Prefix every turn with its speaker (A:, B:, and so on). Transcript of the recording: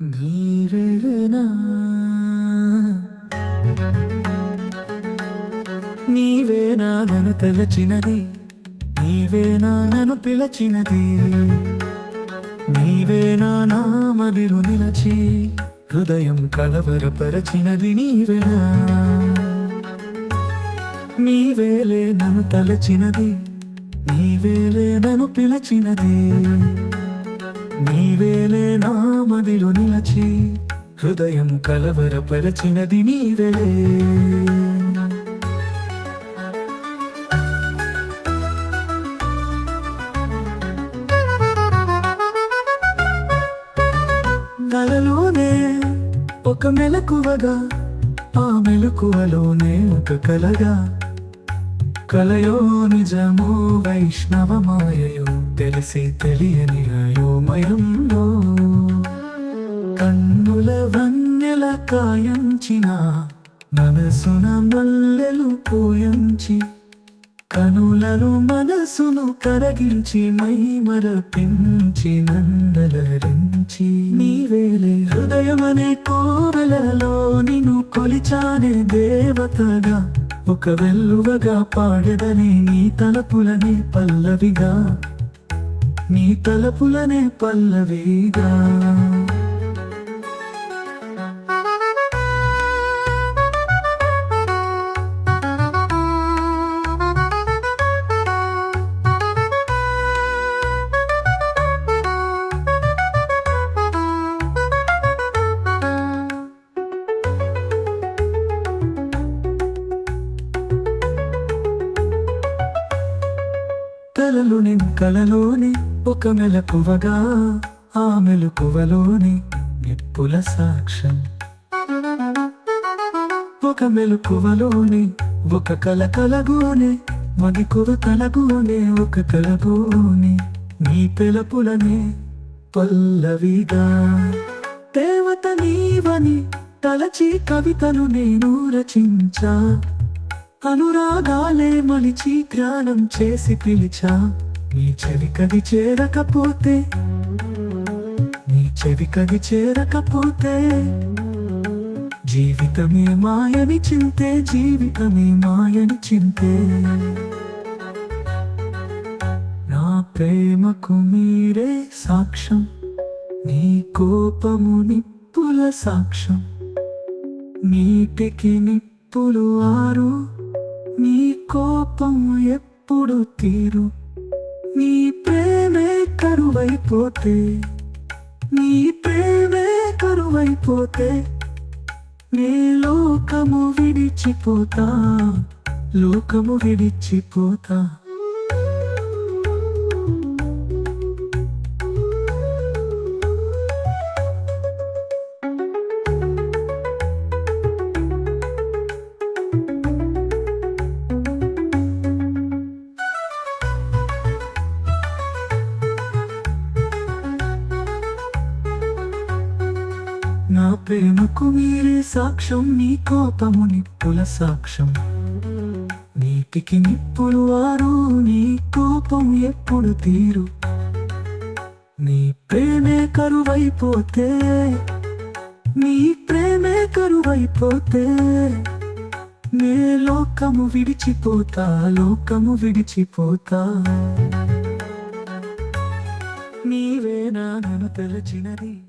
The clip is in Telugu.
A: నీవేనా నీవేనా నన్ను తలచినది? నీవేనా నన్ను పిలచినది? నీవే నా నామదిరు నిలచి హృదయం కలవరపరచినది నీవేనా? నీవేలే నన్ను తలచినది? నీవేలే నన్ను పిలచినది? నీవేలే నా మదిలో నిలచి హృదయం కలవరపరచినది మీరే. కలలోనే ఒక మెలకువగా ఆ మెలకువలోనే ఒక కలగా. కలయో నిజమో వైష్ణవమాయయో తెలిసి తెలియని అయోమయం. కాయంచిన మనసున మల్లెలు పూయంచి కనులను మనసును కరగించి మైమర పెంచి నందలరించి నీవేలే హృదయమనే కోవెలలో నిన్ను కొలిచానే దేవతగా ఒక వెల్లువగా పాడెదని నీ తలపులనే పల్లవిగా నీ తలపులనే పల్లవిగా. కలలోని కలలోని ఒక మెలకువగా ఆ మెలకువలోని నిప్పుల సాక్ష్యం. ఒక మెలకువలోని ఒక కల కలగోనే మగికువ కలగోనే ఒక కలగోని నీ పిలపులనే పల్లవిగా. దేవత నీవని తలచి కవితను నేను రచించా. అనురాగాలే మలిచి ధ్యానం చేసి పిలిచా. నీ చెవి కది చేరకపోతే నీ చెవి కది చేరకపోతే జీవితమే మాయని చింతే జీవితమే మాయని చింతే. నా ప్రేమకు మీరే సాక్ష్యం నీ కోపము నిప్పుల సాక్ష్యం. నీటికి నిప్పులు ఆరు కోపం ఎప్పుడు తీరు? నీ ప్రేమే కరువైపోతే నీ ప్రేమే కరువైపోతే నే లోకము విడిచిపోతా లోకము విడిచిపోతా. నా ప్రేమకు మీరే సాక్ష్యం నీ కోపము నిప్పుల సాక్ష్యం. నీటికి నిప్పులు వారు నీ కోపం ఎప్పుడు తీరు. నీ ప్రేమే కరువైపోతే నీ ప్రేమే కరువైపోతే నే లోకము విడిచిపోతా లోకము విడిచిపోతా. నీవే నా తలచినది.